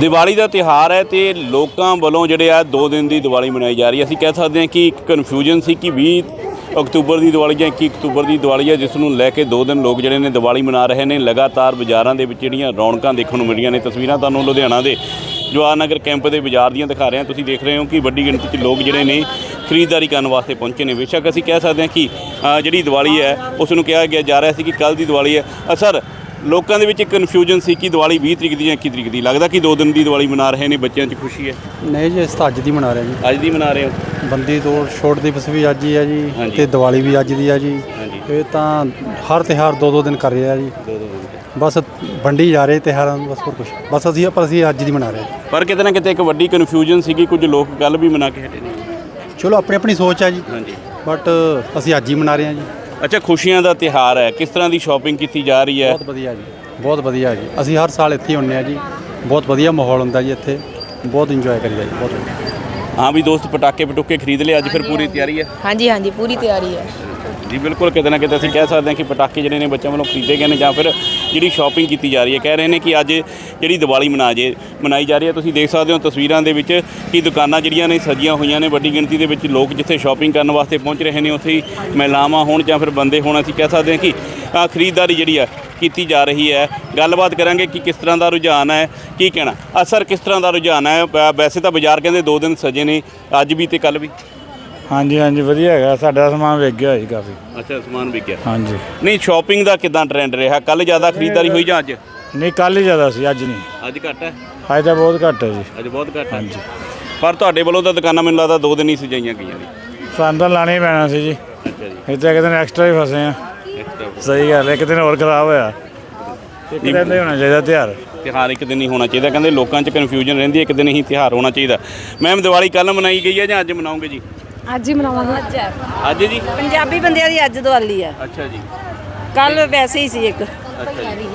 ਦੀਵਾਲੀ ਦਾ ਤਿਹਾਰ ਹੈ ਤੇ ਲੋਕਾਂ ਵੱਲੋਂ ਜਿਹੜੇ ਆ 2 ਦਿਨ ਦੀ ਦੀਵਾਲੀ ਮਨਾਈ ਜਾ ਰਹੀ ਹੈ। ਅਸੀਂ ਕਹਿ ਸਕਦੇ ਹਾਂ ਕਿ ਇੱਕ ਕਨਫਿਊਜ਼ਨ ਸੀ ਕਿ 20 ਅਕਤੂਬਰ ਦੀ ਦੀਵਾਲੀ ਜਾਂ 21 ਅਕਤੂਬਰ ਦੀ ਦੀਵਾਲੀ ਹੈ, ਜਿਸ ਨੂੰ ਲੈ ਕੇ 2 ਦਿਨ ਲੋਕ ਜਿਹੜੇ ਨੇ ਦੀਵਾਲੀ ਮਨਾ ਰਹੇ ਨੇ। ਲਗਾਤਾਰ ਬਾਜ਼ਾਰਾਂ ਦੇ ਵਿੱਚ ਜਿਹੜੀਆਂ ਰੌਣਕਾਂ ਦੇਖਣ ਨੂੰ ਮਿਲੀਆਂ ਨੇ। ਤਸਵੀਰਾਂ ਤੁਹਾਨੂੰ ਲੁਧਿਆਣਾ ਦੇ ਜਵਾਹਰ ਨਗਰ ਕੈਂਪ ਦੇ ਬਾਜ਼ਾਰ ਦੀਆਂ ਦਿਖਾ ਰਹੇ ਹਾਂ। ਤੁਸੀਂ ਦੇਖ ਰਹੇ ਹੋ ਕਿ ਵੱਡੀ ਗਿਣਤੀ 'ਚ ਲੋਕ ਜਿਹੜੇ ਨੇ ਖਰੀਦਦਾਰੀ ਕਰਨ ਵਾਸਤੇ ਪਹੁੰਚੇ ਨੇ। ਬੇਸ਼ੱਕ ਅਸੀਂ ਕਹਿ ਸਕਦੇ ਹਾਂ ਕਿ ਜਿਹੜੀ ਦੀਵਾਲੀ ਹੈ, ਉਸ ਨੂੰ ਕਿਹਾ ਗਿਆ ਜਾ ਰਿਹਾ ਸੀ ਕਿ ਕੱਲ ਦੀ ਦੀਵਾਲੀ ਹੈ। ਸਰ ਲੋਕਾਂ ਦੇ ਵਿੱਚ ਇੱਕ ਕਨਫਿਊਜ਼ਨ ਸੀ ਕਿ ਦੀਵਾਲੀ 20 ਤਰੀਕ ਦੀ ਜਾਂ 21 ਤਰੀਕ ਦੀ। ਲੱਗਦਾ ਕਿ 2 ਦਿਨ ਦੀ ਦੀਵਾਲੀ ਮਨਾ ਰਹੇ ਨੇ ਬੱਚਿਆਂ 'ਚ ਖੁਸ਼ੀ ਹੈ? ਨਹੀਂ ਜੀ ਅਸੀਂ ਤਾਂ ਅੱਜ ਦੀ ਮਨਾ ਰਹੇ ਜੀ। ਅੱਜ ਦੀ ਮਨਾ ਰਹੇ ਹੋ? ਬੰਦੀ ਤੋੜ ਛੋੜ ਦਿਵਸ ਵੀ ਅੱਜ ਹੀ ਆ ਜੀ ਹਾਂਜੀ। ਤੇ ਦੀਵਾਲੀ ਵੀ ਅੱਜ ਦੀ ਆ ਜੀ। ਹਾਂਜੀ। ਇਹ ਤਾਂ ਹਰ ਤਿਉਹਾਰ ਦੋ ਦੋ ਦਿਨ ਕਰ ਰਹੇ ਆ ਜੀ। ਦੋ ਦੋ ਦਿਨ ਬਸ ਵੰਡੀ ਜਾ ਰਹੇ ਤਿਉਹਾਰਾਂ ਨੂੰ ਬਸ ਹੋਰ ਕੁਝ ਬਸ ਅਸੀਂ ਪਰ ਅਸੀਂ ਅੱਜ ਦੀ ਮਨਾ ਰਹੇ ਹਾਂ। ਪਰ ਕਿਤੇ ਨਾ ਕਿਤੇ ਇੱਕ ਵੱਡੀ ਕਨਫਿਊਜ਼ਨ ਸੀਗੀ ਕੁਝ ਲੋਕ ਕੱਲ ਵੀ ਮਨਾ ਕੇ ਹਟੇ ਨੇ। ਚਲੋ ਆਪਣੀ ਆਪਣੀ ਸੋਚ ਆ ਜੀ। ਹਾਂਜੀ। ਬਟ ਅਸੀਂ ਅੱਜ ਹੀ ਮਨਾ ਰਹੇ ਹਾਂ ਜੀ। ਅੱਛਾ ਖੁਸ਼ੀਆਂ ਦਾ ਤਿਹਾਰ ਹੈ। ਕਿਸ ਤਰ੍ਹਾਂ ਦੀ ਸ਼ਾਪਿੰਗ ਕੀਤੀ ਜਾ ਰਹੀ ਹੈ? ਬਹੁਤ ਵਧੀਆ ਜੀ ਬਹੁਤ ਵਧੀਆ ਜੀ। ਅਸੀਂ ਹਰ ਸਾਲ ਇੱਥੇ ਹੀ ਹੁੰਨੇ ਆ ਜੀ। ਬਹੁਤ ਵਧੀਆ ਮਾਹੌਲ ਹੁੰਦਾ ਜੀ ਇੱਥੇ। ਬਹੁਤ ਇੰਜੋਏ ਕਰੀਦਾ ਜੀ ਬਹੁਤ ਵਧੀਆ। ਹਾਂ ਵੀ ਦੋਸਤ ਪਟਾਕੇ ਪਟੂਕੇ ਖਰੀਦ ਲਏ ਅੱਜ ਫਿਰ ਪੂਰੀ ਤਿਆਰੀ ਹੈ? ਹਾਂਜੀ ਹਾਂਜੀ ਪੂਰੀ ਤਿਆਰੀ ਹੈ। ਜੀ, ਬਿਲਕੁਲ ਕਿਤੇ ਨਾ ਕਿਤੇ ਅਸੀਂ ਕਹਿ ਸਕਦੇ ਹਾਂ ਕਿ ਪਟਾਕੇ ਜਿਹੜੇ ਨੇ ਬੱਚਿਆਂ ਵੱਲੋਂ ਖਰੀਦੇ ਗਏ ਨੇ ਜਾਂ ਫਿਰ ਜਿਹੜੀ ਸ਼ਾਪਿੰਗ ਕੀਤੀ ਜਾ ਰਹੀ ਹੈ। ਕਹਿ ਰਹੇ ਨੇ ਕਿ ਅੱਜ ਜਿਹੜੀ ਦੀਵਾਲੀ ਮਨਾ ਜੇ ਮਨਾਈ ਜਾ ਰਹੀ ਹੈ। ਤੁਸੀਂ ਦੇਖ ਸਕਦੇ ਹੋ ਤਸਵੀਰਾਂ ਦੇ ਵਿੱਚ ਕਿ ਦੁਕਾਨਾਂ ਜਿਹੜੀਆਂ ਨੇ ਸਜੀਆਂ ਹੋਈਆਂ ਨੇ। ਵੱਡੀ ਗਿਣਤੀ ਦੇ ਵਿੱਚ ਲੋਕ ਜਿੱਥੇ ਸ਼ਾਪਿੰਗ ਕਰਨ ਵਾਸਤੇ ਪਹੁੰਚ ਰਹੇ ਨੇ, ਉੱਥੇ ਹੀ ਮਹਿਲਾਵਾਂ ਹੋਣ ਜਾਂ ਫਿਰ ਬੰਦੇ ਹੋਣ। ਅਸੀਂ ਕਹਿ ਸਕਦੇ ਹਾਂ ਕਿ ਖਰੀਦਦਾਰੀ ਜਿਹੜੀ ਹੈ, ਕੀਤੀ ਜਾ ਰਹੀ ਹੈ। ਗੱਲਬਾਤ ਕਰਾਂਗੇ ਕਿ ਕਿਸ ਤਰ੍ਹਾਂ ਦਾ ਰੁਝਾਨ ਹੈ, ਕੀ ਕਹਿਣਾ। ਅਸਰ ਕਿਸ ਤਰ੍ਹਾਂ ਦਾ ਰੁਝਾਨ ਹੈ? ਵੈਸੇ ਤਾਂ ਬਾਜ਼ਾਰ ਕਹਿੰਦੇ ਦੋ ਦਿਨ ਸਜੇ ਨੇ, ਅੱਜ ਵੀ ਤੇ ਕੱਲ ਵੀ। ਹਾਂਜੀ ਹਾਂਜੀ ਵਧੀਆ ਹੈਗਾ। ਸਾਡਾ ਸਮਾਨ ਵਿਕ ਗਿਆ ਜੀ ਕਾਫੀ। ਅੱਛਾ ਸਮਾਨ ਵਿਕਿਆ ਹਾਂਜੀ। ਨਹੀਂ ਸ਼ਾਪਿੰਗ ਦਾ ਕਿਦਾਂ ਟ੍ਰੈਂਡ ਰਿਹਾ? ਕੱਲ ਜ਼ਿਆਦਾ ਖਰੀਦਦਾਰੀ ਹੋਈ ਜਾਂ ਅੱਜ? ਨਹੀਂ ਕੱਲ ਹੀ ਜ਼ਿਆਦਾ ਸੀ ਅੱਜ ਨਹੀਂ। ਅੱਜ ਘੱਟ ਹੈ? ਅੱਜ ਤਾਂ ਬਹੁਤ ਘੱਟ ਹੈ ਜੀ। ਅੱਜ ਬਹੁਤ ਘੱਟ ਹੈ? ਪਰ ਤੁਹਾਡੇ ਵੱਲੋਂ ਤਾਂ ਦੁਕਾਨਾਂ ਮੈਨੂੰ ਲੱਗਦਾ ਦੋ ਦਿਨ ਹੀ ਸਜਾਈਆਂ ਗਈਆਂ ਨੇ। ਸਾਨੂੰ ਤਾਂ ਲਾਣਾ ਪੈਣਾ ਸੀ ਜੀ। ਅੱਛਾ ਜੀ। ਇੱਥੇ ਇੱਕ ਦਿਨ ਐਕਸਟਰਾ ਹੀ ਫਸੇ ਆ ਐਕਸਟਰਾ ਸਹੀ ਗੱਲ ਹੈ, ਇੱਕ ਦਿਨ ਹੋਰ ਖਰਾਬ ਹੋਇਆ। ਇੱਕ ਦਿਨ ਦਾ ਹੀ ਹੋਣਾ ਚਾਹੀਦਾ ਤਿਉਹਾਰ। ਤਿਉਹਾਰ ਇੱਕ ਦਿਨ ਹੀ ਹੋਣਾ ਚਾਹੀਦਾ। ਕਹਿੰਦੇ ਲੋਕਾਂ 'ਚ ਕਨਫਿਊਜ਼ਨ ਰਹਿੰਦੀ ਹੈ ਇੱਕ ਦਿਨ ਹੀ ਤਿਉਹਾਰ ਹੋਣਾ ਚਾਹੀਦਾ। ਮੈਮ ਦੀਵਾਲੀ ਕੱਲ ਮਨਾਈ ਗਈ ਹੈ ਜਾਂ ਅੱਜ ਮਨਾਓਗੇ ਜੀ? ਅੱਜ ਹੀ ਮਨਾਵਾਂਗੇ। ਅੱਜ ਜੀ? ਪੰਜਾਬੀ ਬੰਦਿਆਂ ਦੀ ਅੱਜ ਦੀਵਾਲੀ ਹੈ। ਅੱਛਾ ਜੀ। ਕੱਲ ਵੈਸੇ ਹੀ ਸੀ ਇੱਕ। ਅੱਛਾ ਜੀ।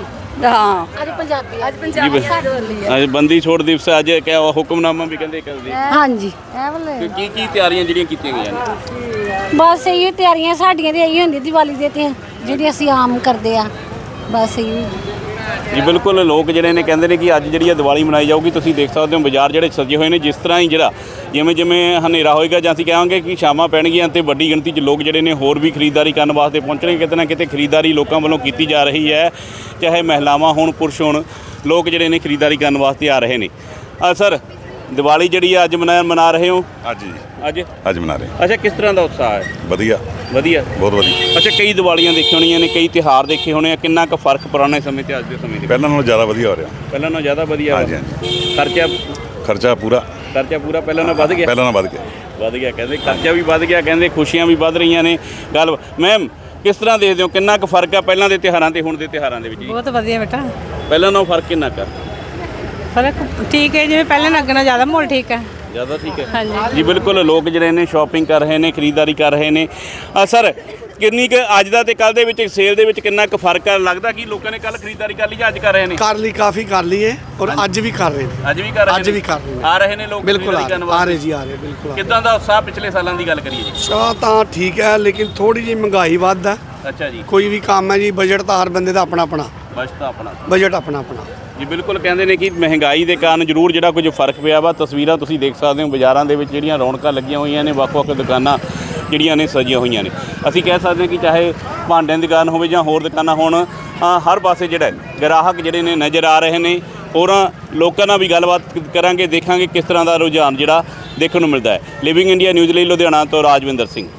ਹਾਂ। ਅੱਜ ਪੰਜਾਬੀ ਅੱਜ ਪੰਜਾਬੀ ਹੈ। ਅੱਜ ਬੰਦੀ ਛੋੜ ਦਿਵਸ ਅੱਜ ਕਿਆ ਉਹ ਹੁਕਮਨਾਮਾ ਵੀ ਕਹਿੰਦੇ ਕਰਦੇ ਹਾਂਜੀ। ਇਹ ਵੱਲੇ। ਤੇ ਕੀ ਕੀ ਤਿਆਰੀਆਂ ਜਿਹੜੀਆਂ ਕੀਤੀਆਂ ਗਈਆਂ ਨੇ? ਬਸ ਇਹ ਤਿਆਰੀਆਂ ਸਾਡੀਆਂ ਤੇ ਇਹੀ ਹੁੰਦੀ ਦੀਵਾਲੀ ਦੇ ਤੇ ਜਿਹੜੀ ਅਸੀਂ ਆਮ ਕਰਦੇ ਆ। ਬਸ ਇਹ। ਜੀ, ਬਿਲਕੁਲ, ਲੋਕ ਜਿਹੜੇ ਨੇ ਕਹਿੰਦੇ ਨੇ ਕਿ ਅੱਜ ਜਿਹੜੀ ਇਹ ਦੀਵਾਲੀ ਮਨਾਈ ਜਾਊਗੀ, ਤੁਸੀਂ ਦੇਖ ਸਕਦੇ ਹੋ ਬਾਜ਼ਾਰ ਜਿਹੜੇ ਸਜੇ ਹੋਏ ਨੇ, ਜਿਸ ਤਰ੍ਹਾਂ ਹੀ ਜਿਹੜਾ ਜਿਵੇਂ ਜਿਵੇਂ ਹਨੇਰਾ ਹੋਏਗਾ ਜਾਂ ਅਸੀਂ ਕਹਾਂਗੇ ਕਿ ਸ਼ਾਮਾਂ ਪੈਣਗੀਆਂ ਤੇ ਵੱਡੀ ਗਿਣਤੀ 'ਚ ਲੋਕ ਜਿਹੜੇ ਨੇ ਹੋਰ ਵੀ ਖਰੀਦਦਾਰੀ ਕਰਨ ਵਾਸਤੇ ਪਹੁੰਚਣਗੇ ਕਿਤੇ ਨਾ ਕਿਤੇ ਖਰੀਦਦਾਰੀ ਲੋਕਾਂ ਵੱਲੋਂ ਕੀਤੀ ਜਾ ਰਹੀ ਹੈ, ਚਾਹੇ ਮਹਿਲਾਵਾਂ ਹੋਣ, ਪੁਰਸ਼ ਹੋਣ, ਲੋਕ ਜਿਹੜੇ ਨੇ ਖਰੀਦਦਾਰੀ ਕਰਨ ਵਾਸਤੇ ਆ ਰਹੇ ਨੇ। ਆ ਸਰ ਦੀਵਾਲੀ ਜਿਹੜੀ ਹੈ ਅੱਜ ਮਨਾ ਮਨਾ ਰਹੇ ਹੋ? ਅੱਜ ਜੀ। ਅੱਜ? ਅੱਜ ਮਨਾ ਰਹੇ। ਅੱਛਾ ਕਿਸ ਤਰ੍ਹਾਂ ਦਾ ਉਤਸ਼ਾਹ ਹੈ? ਵਧੀਆ। ਵਧੀਆ। ਬਹੁਤ ਵਧੀਆ। ਅੱਛਾ ਕਈ ਦੀਵਾਲੀਆਂ ਦੇਖੀਆਂ ਹੋਣੀਆਂ ਨੇ ਕਈ ਤਿਹਾਰ ਦੇਖੇ ਹੋਣੇ ਆ ਕਿੰਨਾ ਕੁ ਫ਼ਰਕ ਪੁਰਾਣੇ ਸਮੇਂ ਤੇ ਅੱਜ ਦੇ ਸਮੇਂ ਦੇ? ਪਹਿਲਾਂ ਨਾਲੋਂ ਜ਼ਿਆਦਾ ਵਧੀਆ ਹੋ ਰਿਹਾ। ਪਹਿਲਾਂ ਨਾਲੋਂ ਜ਼ਿਆਦਾ ਵਧੀਆ। ਹਾਂਜੀ, ਹਾਂਜੀ। ਖਰਚਾ ਖਰਚਾ ਪੂਰਾ। ਖਰਚਾ ਪੂਰਾ ਪਹਿਲਾਂ ਨਾਲੋਂ ਵੱਧ ਗਿਆ। ਪਹਿਲਾਂ ਨਾਲੋਂ ਵੱਧ ਗਿਆ। ਵੱਧ ਗਿਆ ਕਹਿੰਦੇ ਖਰਚਾ ਵੀ ਵੱਧ ਗਿਆ ਕਹਿੰਦੇ ਖੁਸ਼ੀਆਂ ਵੀ ਵੱਧ ਰਹੀਆਂ ਨੇ। ਗੱਲ ਮੈਮ ਕਿਸ ਤਰ੍ਹਾਂ ਦੇਖਦੇ ਹੋ? ਕਿੰਨਾ ਕੁ ਫ਼ਰਕ ਆ ਪਹਿਲਾਂ ਦੇ ਤਿਹਾਰਾਂ ਤੇ ਹੁਣ ਦੇ ਤਿਹਾਰਾਂ ਦੇ ਵਿੱਚ ਬਹੁਤ ਵਧੀਆ ਬੇਟਾ। ਪਹਿਲਾਂ ਨਾਲੋਂ ਫ਼ਰਕ ਕਿੰਨਾ ਕੁ ਆ? ਫ਼ਰਕ ਠੀਕ ਹੈ ਜਿਵੇਂ ਪਹਿਲਾਂ ਲੱਗਣਾ ਜ਼ਿਆਦਾ ਮਾਹੌਲ ਠੀਕ ਹੈ। ਜ਼ਿਆਦਾ ਠੀਕ ਹੈ। ਹਾਂਜੀ। ਜੀ ਬਿਲਕੁਲ ਲੋਕ ਜਿਹੜੇ ਨੇ ਸ਼ਾਪਿੰਗ ਕਰ ਰਹੇ ਨੇ ਖਰੀਦਦਾਰੀ ਕਰ ਰਹੇ ਨੇ। ਆ ਸਰ ਕਿੰਨੀ ਕੁ ਅੱਜ ਦਾ ਤੇ ਕੱਲ ਦੇ ਵਿੱਚ ਸੇਲ ਦੇ ਵਿੱਚ ਕਿੰਨਾ ਕੁ ਫ਼ਰਕ ਆ ਲੱਗਦਾ ਕਿ ਲੋਕਾਂ ਨੇ ਕੱਲ ਖਰੀਦਦਾਰੀ ਕਰ ਲਈ ਜਾਂ ਅੱਜ ਕਰ ਰਹੇ ਨੇ? ਕਰ ਲਈ ਕਾਫੀ ਕਰ ਲਈ ਹੈ ਔਰ ਅੱਜ ਵੀ ਕਰ ਰਹੇ ਨੇ। ਅੱਜ ਵੀ ਕਰ ਰਹੇ ਅੱਜ ਨੇ? ਵੀ ਕਰ ਰਹੇ ਨੇ। ਆ ਰਹੇ ਨੇ ਲੋਕ ਬਿਲਕੁਲ ਆ ਖਰੀਦਦਾਰੀ ਕਰਨ ਰਹੇ- ਆ ਜੀ ਆ ਰਹੇ ਬਿਲਕੁਲ ਆ ਰਹੇ। ਕਿੱਦਾਂ ਦਾ ਉਤਸ਼ਾਹ ਪਿਛਲੇ ਸਾਲਾਂ ਦੀ ਗੱਲ ਕਰੀਏ ਜੀ? ਚਾਹ ਤਾਂ ਠੀਕ ਹੈ ਲੇਕਿਨ ਥੋੜੀ ਜਿਹੀ ਮਹਿੰਗਾਈ ਵੱਧ ਹੈ ਅੱਛਾ ਜੀ। ਕੋਈ ਵੀ ਕੰਮ ਹੈ ਜੀ ਬਜਟ ਤਾਂ ਹਰ ਬੰਦੇ ਦਾ ਆਪਣਾ ਆਪਣਾ ਬਸ ਤਾਂ ਆਪਣਾ ਬਜਟ ਆਪਣਾ ਆਪਣਾ ਜੀ, ਬਿਲਕੁਲ ਕਹਿੰਦੇ ਨੇ ਕਿ ਮਹਿੰਗਾਈ ਦੇ ਕਾਰਨ ਜ਼ਰੂਰ ਜਿਹੜਾ ਕੁਝ ਫ਼ਰਕ ਪਿਆ ਵਾ। ਤਸਵੀਰਾਂ ਤੁਸੀਂ ਦੇਖ ਸਕਦੇ ਹੋ, ਬਾਜ਼ਾਰਾਂ ਦੇ ਵਿੱਚ ਜਿਹੜੀਆਂ ਰੌਣਕਾਂ ਲੱਗੀਆਂ ਹੋਈਆਂ ਨੇ, ਵੱਖ-ਵੱਖ ਦੁਕਾਨਾਂ ਜਿਹੜੀਆਂ ਨੇ ਸਜੀਆਂ ਹੋਈਆਂ ਨੇ। ਅਸੀਂ ਕਹਿ ਸਕਦੇ ਹਾਂ ਕਿ ਚਾਹੇ ਭਾਂਡਿਆਂ ਦੀ ਦੁਕਾਨ ਹੋਵੇ ਜਾਂ ਹੋਰ ਦੁਕਾਨਾਂ ਹੋਣ ਹਰ ਪਾਸੇ ਜਿਹੜਾ ਗ੍ਰਾਹਕ ਜਿਹੜੇ ਨੇ ਨਜ਼ਰ ਆ ਰਹੇ ਨੇ। ਹੋਰਾਂ ਲੋਕਾਂ ਨਾਲ ਵੀ ਗੱਲਬਾਤ ਕਰਾਂਗੇ, ਦੇਖਾਂਗੇ ਕਿਸ ਤਰ੍ਹਾਂ ਦਾ ਰੁਝਾਨ ਜਿਹੜਾ ਦੇਖਣ ਨੂੰ ਮਿਲਦਾ ਹੈ। ਲਿਵਿੰਗ ਇੰਡੀਆ ਨਿਊਜ਼ ਲਈ ਲੁਧਿਆਣਾ ਤੋਂ ਰਾਜਵਿੰਦਰ ਸਿੰਘ।